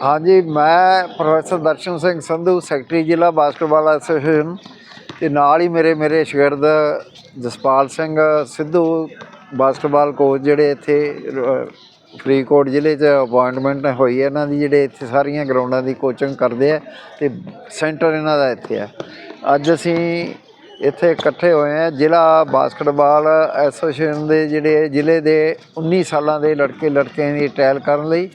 ਹਾਂਜੀ, ਮੈਂ professor Darshan Singh Sandhu, secretary ਜ਼ਿਲ੍ਹਾ ਬਾਸਕਟਬਾਲ ਐਸੋਸੀਏਸ਼ਨ ਤੇ ਨਾਲ ਹੀ ਮੇਰੇ ਮੇਰੇ ਸ਼ਾਗਿਰਦ ਜਸਪਾਲ ਸਿੰਘ ਸਿੱਧੂ, ਬਾਸਕਟਬਾਲ ਕੋਚ ਜਿਹੜੇ ਇੱਥੇ ਫਰੀਦਕੋਟ ਜ਼ਿਲ੍ਹੇ 'ਚ ਅਪਾਇੰਟਮੈਂਟ ਹੋਈ ਹੈ। ਇਹਨਾਂ ਦੀ ਜਿਹੜੇ ਇੱਥੇ ਸਾਰੀਆਂ ਗਰਾਊਂਡਾਂ ਦੀ ਕੋਚਿੰਗ ਕਰਦੇ ਆ ਤੇ ਸੈਂਟਰ ਇਹਨਾਂ ਦਾ ਇੱਥੇ ਹੈ ਅੱਜ ਅਸੀਂ ਇੱਥੇ ਇਕੱਠੇ ਹੋਏ ਆ। ਜ਼ਿਲ੍ਹਾ ਬਾਸਕਟਬਾਲ ਐਸੋਸੀਏਸ਼ਨ ਦੇ ਜਿਹੜੇ ਜ਼ਿਲ੍ਹੇ ਦੇ 19 ਸਾਲਾਂ ਦੇ ਲੜਕੇ ਲੜਕੀਆਂ ਦੀ ਟ੍ਰਾਇਲ ਕਰਨ ਲਈ,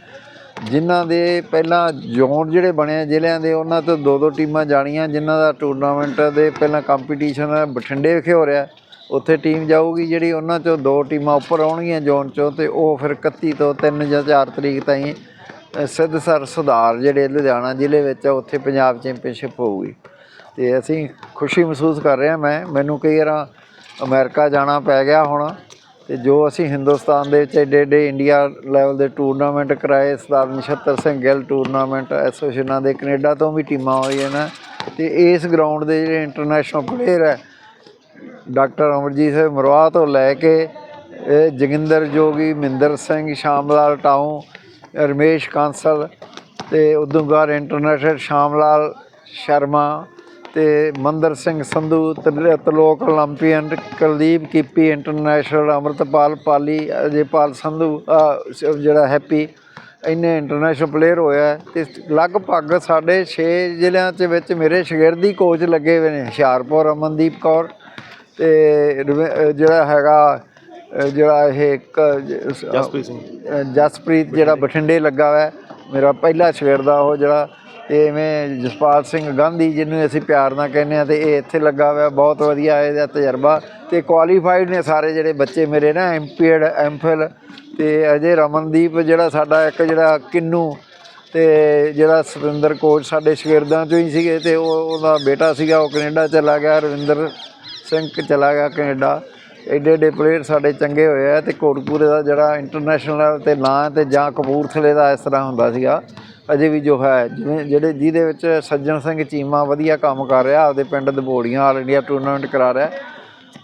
ਜਿਨ੍ਹਾਂ ਦੇ ਪਹਿਲਾਂ ਜ਼ੋਨ ਜਿਹੜੇ ਬਣੇ ਆ ਜ਼ਿਲ੍ਹਿਆਂ ਦੇ, ਉਹਨਾਂ ਤੋਂ ਦੋ ਦੋ ਟੀਮਾਂ ਜਾਣੀਆਂ, ਜਿਨ੍ਹਾਂ ਦਾ ਟੂਰਨਾਮੈਂਟ ਦੇ ਪਹਿਲਾਂ ਕੰਪੀਟੀਸ਼ਨ ਬਠਿੰਡੇ ਵਿਖੇ ਹੋ ਰਿਹਾ। ਉੱਥੇ ਟੀਮ ਜਾਊਗੀ ਜਿਹੜੀ ਉਹਨਾਂ ਚੋਂ ਦੋ ਟੀਮਾਂ ਉੱਪਰ ਆਉਣਗੀਆਂ ਜ਼ੋਨ ਚੋਂ ਤੇ ਉਹ ਫਿਰ 31 ਤੋਂ 3 ਜਾਂ 4 ਤਰੀਕ ਤਾਈਂ ਸਿੱਧਸਰ ਸੁਧਾਰ ਜਿਹੜੇ ਲੁਧਿਆਣਾ ਜ਼ਿਲ੍ਹੇ ਵਿੱਚ ਆ, ਉੱਥੇ ਪੰਜਾਬ ਚੈਂਪੀਅਨਸ਼ਿਪ ਹੋਊਗੀ। ਤੇ ਅਸੀਂ ਖੁਸ਼ੀ ਮਹਿਸੂਸ ਕਰ ਰਹੇ ਹਾਂ। ਮੈਂ, ਮੈਨੂੰ ਕਈ ਵਾਰ ਅਮਰੀਕਾ ਜਾਣਾ ਪੈ ਗਿਆ ਹੁਣ ਤੇ ਜੋ ਅਸੀਂ ਹਿੰਦੁਸਤਾਨ ਦੇ ਵਿੱਚ ਏਡੇ ਏਡੇ ਇੰਡੀਆ ਲੈਵਲ ਦੇ ਟੂਰਨਾਮੈਂਟ ਕਰਾਏ, ਸਰਦਾਰ ਨਛੱਤਰ ਸਿੰਘ ਗਿੱਲ ਟੂਰਨਾਮੈਂਟ, ਐਸੋਸੀਏਸ਼ਨਾਂ ਦੇ ਕੈਨੇਡਾ ਤੋਂ ਵੀ ਟੀਮਾਂ ਹੋਈਆਂ ਨੇ ਤੇ ਇਸ ਗਰਾਊਂਡ ਦੇ ਜਿਹੜੇ ਇੰਟਰਨੈਸ਼ਨਲ ਪਲੇਅਰ ਹੈ, ਡਾਕਟਰ ਅਮਰਜੀਤ ਸਿੰਘ ਮਰਵਾ ਤੋਂ ਲੈ ਕੇ, ਇਹ ਜੋਗਿੰਦਰ ਜੋਗੀ, ਮਹਿੰਦਰ ਸਿੰਘ, ਸ਼ਾਮਲਾਲ ਟਾਊ, ਰਮੇਸ਼ ਕਾਂਸਲ ਤੇ ਉਦੂਗਾਰ ਇੰਟਰਨੈਸ਼ਨਲ ਸ਼ਾਮਲਾਲ ਸ਼ਰਮਾ ਤੇ ਮੰਦਰ ਸਿੰਘ ਸੰਧੂ ਤਲੋਕ ਓਲੰਪੀਅਨ ਕੁਲਦੀਪ ਕੀਪੀ ਇੰਟਰਨੈਸ਼ਨਲ ਅਮਰਤਪਾਲ ਪਾਲੀ ਅਜੇਪਾਲ ਸੰਧੂ ਜਿਹੜਾ ਹੈਪੀ ਇੰਨੇ ਇੰਟਰਨੈਸ਼ਨਲ ਪਲੇਅਰ ਹੋਇਆ ਤੇ ਲਗਭਗ ਸਾਡੇ 6 ਜ਼ਿਲ੍ਹਿਆਂ ਦੇ ਵਿੱਚ ਮੇਰੇ ਸ਼ਗਿਰਦੀ ਕੋਚ ਲੱਗੇ ਹੋਏ ਨੇ ਹਿਸ਼ਾਰਪੁਰ ਅਮਨਦੀਪ ਕੌਰ ਤੇ ਜਿਹੜਾ ਹੈਗਾ ਜਿਹੜਾ ਇਹ ਜਸਪ੍ਰੀਤ ਜਸਪ੍ਰੀਤ ਜਿਹੜਾ ਬਠਿੰਡੇ ਲੱਗਾ ਹੋਇਆ ਮੇਰਾ ਪਹਿਲਾ ਸ਼ਗਿਰਦਾ ਉਹ ਜਿਹੜਾ ਤੇ ਇਵੇਂ ਜਸਪਾਲ ਸਿੰਘ ਗਾਂਧੀ ਜਿਹਨੂੰ ਅਸੀਂ ਪਿਆਰ ਨਾਲ ਕਹਿੰਦੇ ਆ ਤੇ ਇਹ ਇੱਥੇ ਲੱਗਾ ਹੋਇਆ, ਬਹੁਤ ਵਧੀਆ ਇਹਦਾ ਤਜਰਬਾ। ਤੇ ਕੁਆਲੀਫਾਈਡ ਨੇ ਸਾਰੇ ਜਿਹੜੇ ਬੱਚੇ ਮੇਰੇ ਨਾ ਐਮਪੀਐਡ ਐਮਫਿਲ ਤੇ ਅਜੇ ਰਮਨਦੀਪ ਜਿਹੜਾ ਸਾਡਾ ਇੱਕ ਜਿਹੜਾ ਕਿੰਨੂ ਤੇ ਜਿਹੜਾ ਸੁਰਿੰਦਰ ਕੋਚ ਸਾਡੇ ਸ਼ਗਿਰਦਾਂ ਚੋਂ ਹੀ ਸੀਗੇ ਤੇ ਉਹ ਉਹਦਾ ਬੇਟਾ ਸੀਗਾ, ਉਹ ਕੈਨੇਡਾ ਚਲਾ ਗਿਆ, ਰਵਿੰਦਰ ਸਿੰਘ ਚਲਾ ਗਿਆ ਕੈਨੇਡਾ। ਐਡੇ ਐਡੇ ਪਲੇਅਰ ਸਾਡੇ ਚੰਗੇ ਹੋਏ ਆ ਤੇ ਕੋਟਪੂਰੇ ਦਾ ਜਿਹੜਾ ਇੰਟਰਨੈਸ਼ਨਲ ਲੈਵਲ ਤੇ ਨਾਂ ਹੈ ਤੇ ਜਾਂ ਕਪੂਰਥਲੇ ਦਾ ਇਸ ਤਰ੍ਹਾਂ ਹੁੰਦਾ ਸੀਗਾ। ਅਜੇ ਵੀ ਜੋ ਹੈ, ਜਿਵੇਂ ਜਿਹੜੇ ਜਿਹਦੇ ਵਿੱਚ ਸੱਜਣ ਸਿੰਘ ਚੀਮਾ ਵਧੀਆ ਕੰਮ ਕਰ ਰਿਹਾ, ਆਪਦੇ ਪਿੰਡ ਦਬੋੜੀਆਂ ਆਲ ਇੰਡੀਆ ਟੂਰਨਾਮੈਂਟ ਕਰਾ ਰਿਹਾ।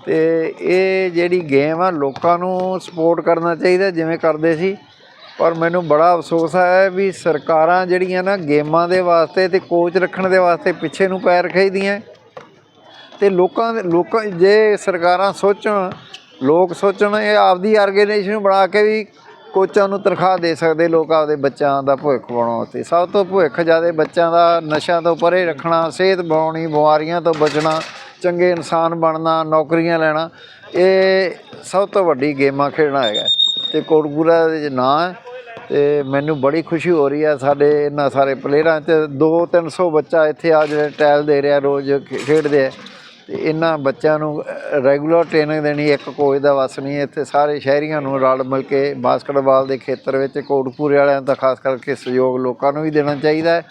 ਤੇ ਇਹ ਜਿਹੜੀ ਗੇਮ ਆ, ਲੋਕਾਂ ਨੂੰ ਸਪੋਰਟ ਕਰਨਾ ਚਾਹੀਦਾ, ਜਿਵੇਂ ਕਰਦੇ ਸੀ। ਪਰ ਮੈਨੂੰ ਬੜਾ ਅਫਸੋਸ ਹੈ ਵੀ ਸਰਕਾਰਾਂ ਜਿਹੜੀਆਂ ਨਾ ਗੇਮਾਂ ਦੇ ਵਾਸਤੇ ਤੇ ਕੋਚ ਰੱਖਣ ਦੇ ਵਾਸਤੇ ਪਿੱਛੇ ਨੂੰ ਪੈਰ ਖਿੱਚਦੀਆਂ ਤੇ ਲੋਕਾਂ ਦੇ, ਲੋਕਾਂ, ਜੇ ਸਰਕਾਰਾਂ ਸੋਚਣ, ਲੋਕ ਸੋਚਣ, ਇਹ ਆਪਦੀ ਆਰਗੇਨਾਈਜੇਸ਼ਨ ਬਣਾ ਕੇ ਵੀ ਕੋਚਾਂ ਨੂੰ ਤਨਖਾਹ ਦੇ ਸਕਦੇ ਲੋਕ ਆਪਦੇ ਬੱਚਿਆਂ ਦਾ ਭਵਿੱਖ ਬਣਾਉਣ ਵਾਸਤੇ ਸਭ ਤੋਂ ਭਵਿੱਖ ਜ਼ਿਆਦਾ ਬੱਚਿਆਂ ਦਾ ਨਸ਼ਿਆਂ ਤੋਂ ਪਰੇ ਰੱਖਣਾ, ਸਿਹਤ ਬਣਾਉਣੀ, ਬਿਮਾਰੀਆਂ ਤੋਂ ਬਚਣਾ, ਚੰਗੇ ਇਨਸਾਨ ਬਣਨਾ, ਨੌਕਰੀਆਂ ਲੈਣਾ, ਇਹ ਸਭ ਤੋਂ ਵੱਡੀ ਗੇਮਾਂ ਖੇਡਣਾ ਹੈਗਾ। ਤੇ ਕੋਟਪੂਰਾ ਦੇ ਨਾਂ ਹੈ ਤੇ ਮੈਨੂੰ ਬੜੀ ਖੁਸ਼ੀ ਹੋ ਰਹੀ ਹੈ ਸਾਡੇ ਇਹਨਾਂ ਸਾਰੇ ਪਲੇਅਰਾਂ 'ਚ। 2-300 ਬੱਚਾ ਇੱਥੇ ਆ ਜਿਹੜੇ ਟਾਇਲ ਦੇ ਰਿਹਾ, ਰੋਜ਼ ਖੇ- ਖੇਡਦੇ ਆ। ਇਹਨਾਂ ਬੱਚਿਆਂ ਨੂੰ ਰੈਗੂਲਰ ਟ੍ਰੇਨਿੰਗ ਦੇਣੀ ਇੱਕ ਕੋਚ ਦਾ ਵਸ ਨਹੀਂ, ਇੱਥੇ ਸਾਰੇ ਸ਼ਹਿਰੀਆਂ ਨੂੰ ਰਲ ਮਿਲ ਕੇ ਬਾਸਕਟਬਾਲ ਦੇ ਖੇਤਰ ਵਿੱਚ ਕੋਟਪੂਰੇ ਵਾਲਿਆਂ ਦਾ ਖਾਸ ਕਰਕੇ ਸਹਿਯੋਗ ਲੋਕਾਂ ਨੂੰ ਵੀ ਦੇਣਾ ਚਾਹੀਦਾ ਹੈ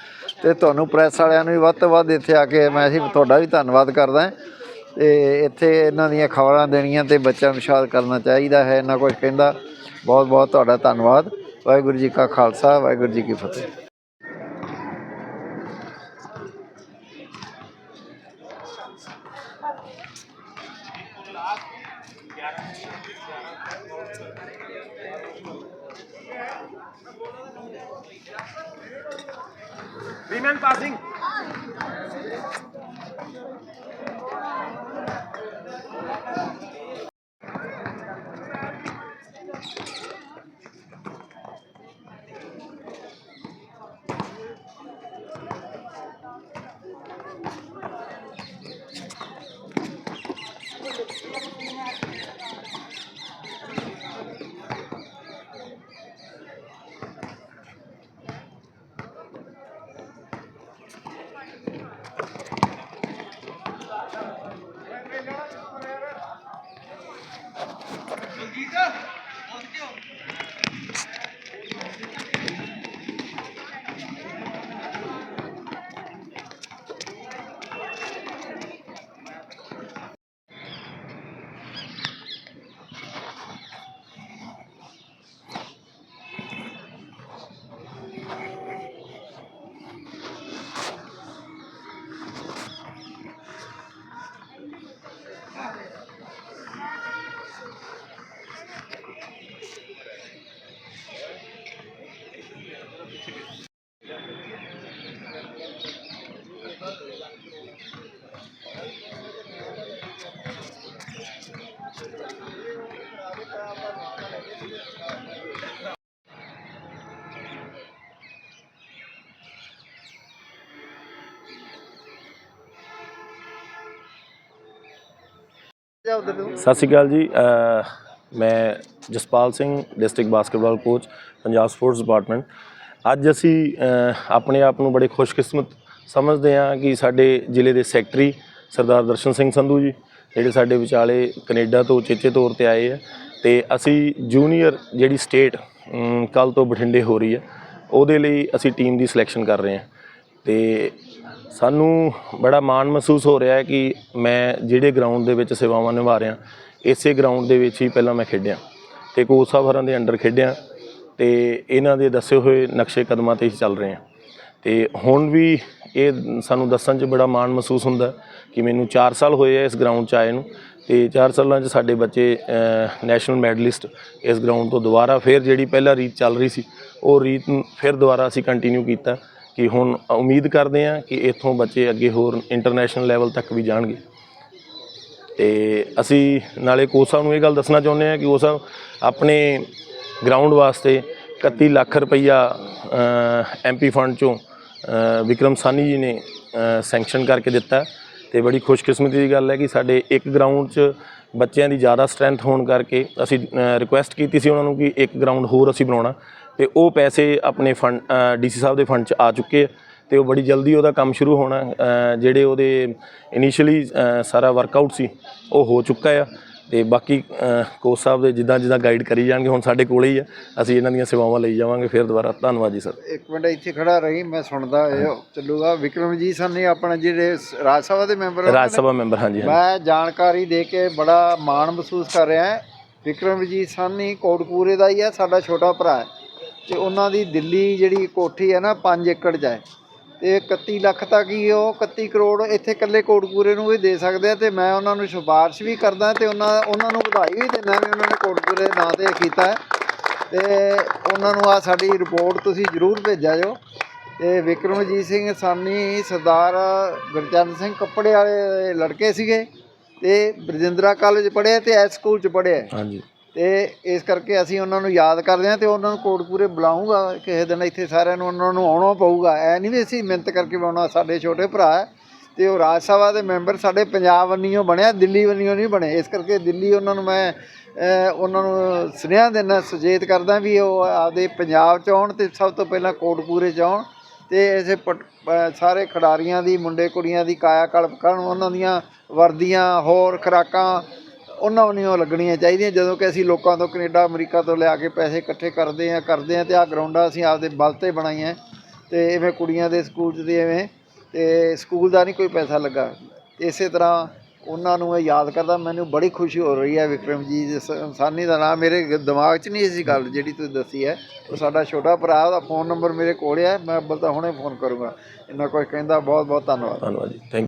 ਤੇ ਤੁਹਾਨੂੰ ਪ੍ਰੈਸ ਵਾਲਿਆਂ ਨੂੰ ਵੀ ਵੱਧ ਤੋਂ ਵੱਧ ਇੱਥੇ ਆ ਕੇ ਮੈਂ ਅਸੀਂ ਤੁਹਾਡਾ ਵੀ ਧੰਨਵਾਦ ਕਰਦਾ ਹਾਂ। ਤੇ ਇੱਥੇ ਇਹਨਾਂ ਦੀਆਂ ਖਬਰਾਂ ਦੇਣੀਆਂ ਤੇ ਬੱਚਿਆਂ ਨੂੰ ਸ਼ਾਦ ਕਰਨਾ ਚਾਹੀਦਾ ਹੈ, ਇਹਨਾਂ ਕੁਝ ਕਹਿੰਦਾ ਬਹੁਤ ਬਹੁਤ ਤੁਹਾਡਾ ਧੰਨਵਾਦ, ਵਾਹਿਗੁਰੂ ਜੀ ਕਾ ਖਾਲਸਾ, ਵਾਹਿਗੁਰੂ ਜੀ ਕੀ ਫਤਿਹ। Women passing. ਸਤਿ ਸ਼੍ਰੀ ਅਕਾਲ ਜੀ ਮੈਂ Jaspal Singh, district basketball coach, Punjab sports department. ਅੱਜ ਅਸੀਂ ਆਪਣੇ ਆਪ ਨੂੰ ਬੜੇ ਖੁਸ਼ਕਿਸਮਤ ਸਮਝਦੇ ਹਾਂ ਕਿ ਸਾਡੇ ਜ਼ਿਲ੍ਹੇ ਦੇ ਸੈਕਟਰੀ ਸਰਦਾਰ ਦਰਸ਼ਨ ਸਿੰਘ ਸੰਧੂ ਜੀ, ਜਿਹੜੇ ਸਾਡੇ ਵਿਚਾਲੇ ਕੈਨੇਡਾ ਤੋਂ ਚੇਚੇ ਤੌਰ ਤੇ ਆਏ ਆ, ਤੇ ਅਸੀਂ ਜੂਨੀਅਰ ਜਿਹੜੀ ਸਟੇਟ ਕੱਲ ਤੋਂ ਬਠਿੰਡੇ ਹੋ ਰਹੀ ਹੈ, ਉਹਦੇ ਲਈ ਅਸੀਂ ਟੀਮ ਦੀ ਸਿਲੈਕਸ਼ਨ ਕਰ ਰਹੇ ਹਾਂ। ਤੇ ਸਾਨੂੰ ਬੜਾ ਮਾਣ ਮਹਿਸੂਸ ਹੋ ਰਿਹਾ ਹੈ ਕਿ ਮੈਂ ਜਿਹੜੇ ਗਰਾਊਂਡ ਦੇ ਵਿੱਚ ਸੇਵਾਵਾਂ ਨਿਭਾ ਰਿਹਾ, ਇਸੇ ਗਰਾਊਂਡ ਦੇ ਵਿੱਚ ਹੀ ਪਹਿਲਾਂ ਮੈਂ ਖੇਡਿਆ ਤੇ ਕੋਚ ਸਾਹਿਬ ਹਰਾਂ ਦੇ ਅੰਡਰ ਖੇਡਿਆ ਤੇ ਇਹਨਾਂ ਦੇ ਦੱਸੇ ਹੋਏ ਨਕਸ਼ੇ ਕਦਮਾਂ ਤੇ ਹੀ ਚੱਲ ਰਹੇ ਹਾਂ। ਤੇ ਹੁਣ ਵੀ ਇਹ ਸਾਨੂੰ ਦੱਸਣ 'ਚ ਬੜਾ ਮਾਣ ਮਹਿਸੂਸ ਹੁੰਦਾ ਕਿ ਮੈਨੂੰ 4 ਸਾਲ ਹੋਏ ਆ ਇਸ ਗਰਾਊਂਡ 'ਚ ਆਏ ਨੂੰ ਤੇ 4 ਸਾਲਾਂ 'ਚ ਸਾਡੇ ਬੱਚੇ ਨੈਸ਼ਨਲ ਮੈਡਲਿਸਟ ਇਸ ਗਰਾਊਂਡ ਤੋਂ ਦੁਬਾਰਾ ਫਿਰ ਜਿਹੜੀ ਪਹਿਲਾਂ ਰੀਤ ਚੱਲ ਰਹੀ ਸੀ, ਉਹ ਰੀਤ ਨੂੰ ਫਿਰ ਦੁਬਾਰਾ ਅਸੀਂ ਕੰਟੀਨਿਊ ਕੀਤਾ। ਕਿ ਹੁਣ ਉਮੀਦ ਕਰਦੇ ਹਾਂ ਕਿ ਇੱਥੋਂ ਬੱਚੇ ਅੱਗੇ ਹੋਰ ਇੰਟਰਨੈਸ਼ਨਲ ਲੈਵਲ ਤੱਕ ਵੀ ਜਾਣਗੇ। ਤੇ ਅਸੀਂ ਨਾਲੇ ਕੋਚ ਸਾਹਿਬ ਨੂੰ ਇਹ ਗੱਲ ਦੱਸਣਾ ਚਾਹੁੰਦੇ ਹਾਂ ਕਿ ਉਹ ਸਾਹਿਬ ਆਪਣੇ ਗਰਾਊਂਡ ਵਾਸਤੇ 31 ਲੱਖ ਰੁਪਈਆ ਐਮਪੀ ਫੰਡ ਚੋਂ ਵਿਕਰਮ ਸਾਨੀ ਜੀ ਨੇ ਸੈਂਕਸ਼ਨ ਕਰਕੇ ਦਿੱਤਾ। ਤੇ ਬੜੀ ਖੁਸ਼ਕਿਸਮਤੀ ਦੀ ਗੱਲ ਹੈ ਕਿ ਸਾਡੇ ਇੱਕ ਗਰਾਊਂਡ 'ਚ ਬੱਚਿਆਂ ਦੀ ਜ਼ਿਆਦਾ ਸਟਰੈਂਥ ਹੋਣ ਕਰਕੇ ਅਸੀਂ ਰਿਕੁਐਸਟ ਕੀਤੀ ਸੀ ਉਹਨਾਂ ਨੂੰ ਕਿ ਇੱਕ ਗਰਾਊਂਡ ਹੋਰ ਅਸੀਂ ਬਣਾਉਣਾ। ਤੇ ਉਹ ਪੈਸੇ ਆਪਣੇ ਫੰਡ ਡੀਸੀ ਸਾਹਿਬ ਦੇ ਫੰਡ 'ਚ ਆ ਚੁੱਕੇ ਆ ਤੇ ਉਹ ਬੜੀ ਜਲਦੀ ਉਹਦਾ ਕੰਮ ਸ਼ੁਰੂ ਹੋਣਾ ਜਿਹੜੇ ਉਹਦੇ ਇਨੀਸ਼ੀਅਲੀ ਸਾਰਾ ਵਰਕਆਊਟ ਸੀ ਉਹ ਹੋ ਚੁੱਕਾ ਆ ਤੇ ਬਾਕੀ ਕੋਚ ਸਾਹਿਬ ਦੇ ਜਿੱਦਾਂ ਜਿੱਦਾਂ ਗਾਈਡ ਕਰੀ ਜਾਣਗੇ ਹੁਣ ਸਾਡੇ ਕੋਲੇ ਹੀ ਆ ਅਸੀਂ ਇਹਨਾਂ ਦੀਆਂ ਸੇਵਾਵਾਂ ਲਈ ਜਾਵਾਂਗੇ ਫਿਰ ਦੁਬਾਰਾ ਧੰਨਵਾਦ ਜੀ ਸਰ। ਇੱਕ ਮਿੰਟ ਇੱਥੇ ਖੜਾ ਰਹੀ ਮੈਂ ਸੁਣਦਾ ਇਹ ਚੱਲੂਗਾ। ਵਿਕਰਮਜੀਤ ਸਰ ਆਪਣਾ ਜਿਹੜੇ ਰਾਜ ਸਭਾ ਦੇ ਮੈਂਬਰ ਆ, ਰਾਜ ਸਭਾ ਮੈਂਬਰ ਹਾਂਜੀ ਮੈਂ ਜਾਣਕਾਰੀ ਦੇ ਕੇ ਬੜਾ ਮਾਣ ਮਹਿਸੂਸ ਕਰ ਰਿਹਾ ਹਾਂ ਵਿਕਰਮਜੀਤ ਸਾਨੀ ਕੋਟਪੂਰੇ ਦਾ ਹੀ ਹੈ ਸਾਡਾ ਛੋਟਾ ਭਰਾ ਹੈ। ਤੇ ਉਹਨਾਂ ਦੀ ਦਿੱਲੀ ਜਿਹੜੀ ਕੋਠੀ ਹੈ ਨਾ 5 ਏਕੜ 'ਚ ਹੈ। ਤੇ 31 ਲੱਖ ਤੱਕ ਹੀ ਉਹ 31 ਕਰੋੜ ਇੱਥੇ ਇਕੱਲੇ ਕੋਟਪੂਰੇ ਨੂੰ ਵੀ ਦੇ ਸਕਦੇ ਆ ਤੇ ਮੈਂ ਉਹਨਾਂ ਨੂੰ ਸਿਫਾਰਿਸ਼ ਵੀ ਕਰਦਾ ਤੇ ਉਹਨਾਂ ਉਹਨਾਂ ਨੂੰ ਵਧਾਈ ਵੀ ਦਿੰਦਾ ਵੀ ਉਹਨਾਂ ਨੇ ਕੋਟਪੂਰੇ ਨਾਂ ਤੇ ਕੀਤਾ ਹੈ। ਤੇ ਉਹਨਾਂ ਨੂੰ ਆ ਸਾਡੀ ਰਿਪੋਰਟ ਤੁਸੀਂ ਜ਼ਰੂਰ ਭੇਜਿਆ ਜੋ ਤੇ ਵਿਕਰਮਜੀਤ ਸਿੰਘ ਸਾਨੀ, ਸਰਦਾਰ ਗੁਰਚਰਨ ਸਿੰਘ ਕੱਪੜੇ ਵਾਲੇ ਲੜਕੇ ਸੀਗੇ ਤੇ ਬਰਜਿੰਦਰਾ ਕਾਲਜ ਪੜ੍ਹਿਆ ਤੇ ਐਸ ਸਕੂਲ ਚ ਪੜ੍ਹਿਆ ਹਾਂਜੀ। ਤੇ ਇਸ ਕਰਕੇ ਅਸੀਂ ਉਹਨਾਂ ਨੂੰ ਯਾਦ ਕਰਦੇ ਹਾਂ ਤੇ ਉਹਨਾਂ ਨੂੰ ਕੋਟਪੂਰੇ ਬੁਲਾਉਂਗਾ, ਕਿਸੇ ਦਿਨ ਇੱਥੇ ਸਾਰਿਆਂ ਨੂੰ ਉਹਨਾਂ ਨੂੰ ਆਉਣਾ ਪਊਗਾ। ਐ ਨਹੀਂ ਵੀ ਅਸੀਂ ਮਿਹਨਤ ਕਰਕੇ ਬਣਾਉਣਾ, ਸਾਡੇ ਛੋਟੇ ਭਰਾ ਹੈ ਤੇ ਉਹ ਰਾਜ ਸਭਾ ਦੇ ਮੈਂਬਰ ਸਾਡੇ ਪੰਜਾਬ ਵੰਨੀਓ ਬਣਿਆ, ਦਿੱਲੀ ਵੰਨੀਓ ਨਹੀਂ ਬਣੇ। ਇਸ ਕਰਕੇ ਦਿੱਲੀ ਉਹਨਾਂ ਨੂੰ ਮੈਂ ਉਹਨਾਂ ਨੂੰ ਸੁਨੇਹਾ ਦੇਣਾ ਸੁਚੇਤ ਕਰਦਾ ਵੀ ਉਹ ਆਪਦੇ ਪੰਜਾਬ ਚ ਆਉਣ ਤੇ ਸਭ ਤੋਂ ਪਹਿਲਾਂ ਕੋਟਪੂਰੇ ਚ ਆਉਣ ਤੇ ਇਸੇ ਪਟ- ਸਾਰੇ ਖਿਡਾਰੀਆਂ ਦੀ, ਮੁੰਡੇ ਕੁੜੀਆਂ ਦੀ ਕਾਇਆ ਕਲਪ ਕਰਨ, ਉਹਨਾਂ ਦੀਆਂ ਵਰਦੀਆਂ, ਹੋਰ ਖੁਰਾਕਾਂ ਉਹਨਾਂ ਨੂੰ ਨਹੀਂ ਉਹ ਲੱਗਣੀਆਂ ਚਾਹੀਦੀਆਂ, ਜਦੋਂ ਕਿ ਅਸੀਂ ਲੋਕਾਂ ਤੋਂ ਕੈਨੇਡਾ, ਅਮਰੀਕਾ ਤੋਂ ਲਿਆ ਕੇ ਪੈਸੇ ਇਕੱਠੇ ਕਰਦੇ ਆ ਕਰਦੇ ਆ ਤੇ ਆ ਗਰਾਊਂਡਾਂ ਅਸੀਂ ਆਪਦੇ ਬਲ ਤੇ ਬਣਾਈਆਂ। ਤੇ ਇਵੇਂ ਕੁੜੀਆਂ ਦੇ ਸਕੂਲ 'ਚ ਤੇ ਇਵੇਂ, ਤੇ ਸਕੂਲ ਦਾ ਨਹੀਂ ਕੋਈ ਪੈਸਾ ਲੱਗਾ। ਇਸੇ ਤਰ੍ਹਾਂ ਉਹਨਾਂ ਨੂੰ ਇਹ ਯਾਦ ਕਰਦਾ, ਮੈਨੂੰ ਬੜੀ ਖੁਸ਼ੀ ਹੋ ਰਹੀ ਹੈ ਵਿਕਰਮ ਜੀ, ਜਿਸ ਇਨਸਾਨੀ ਦਾ ਨਾਮ ਮੇਰੇ ਦਿਮਾਗ 'ਚ ਨਹੀਂ ਸੀ ਗੱਲ ਜਿਹੜੀ ਤੁਸੀਂ ਦੱਸੀ ਹੈ। ਉਹ ਸਾਡਾ ਛੋਟਾ ਭਰਾ, ਉਹਦਾ ਫੋਨ ਨੰਬਰ ਮੇਰੇ ਕੋਲ ਹੈ ਮੈਂ ਅੱਬਲ ਤਾਂ ਹੁਣੇ ਫੋਨ ਕਰੂੰਗਾ। ਇੰਨਾ ਕੁਝ ਕਹਿੰਦਾ ਬਹੁਤ ਬਹੁਤ ਧੰਨਵਾਦ। ਧੰਨਵਾਦ ਜੀ ਥੈਂਕ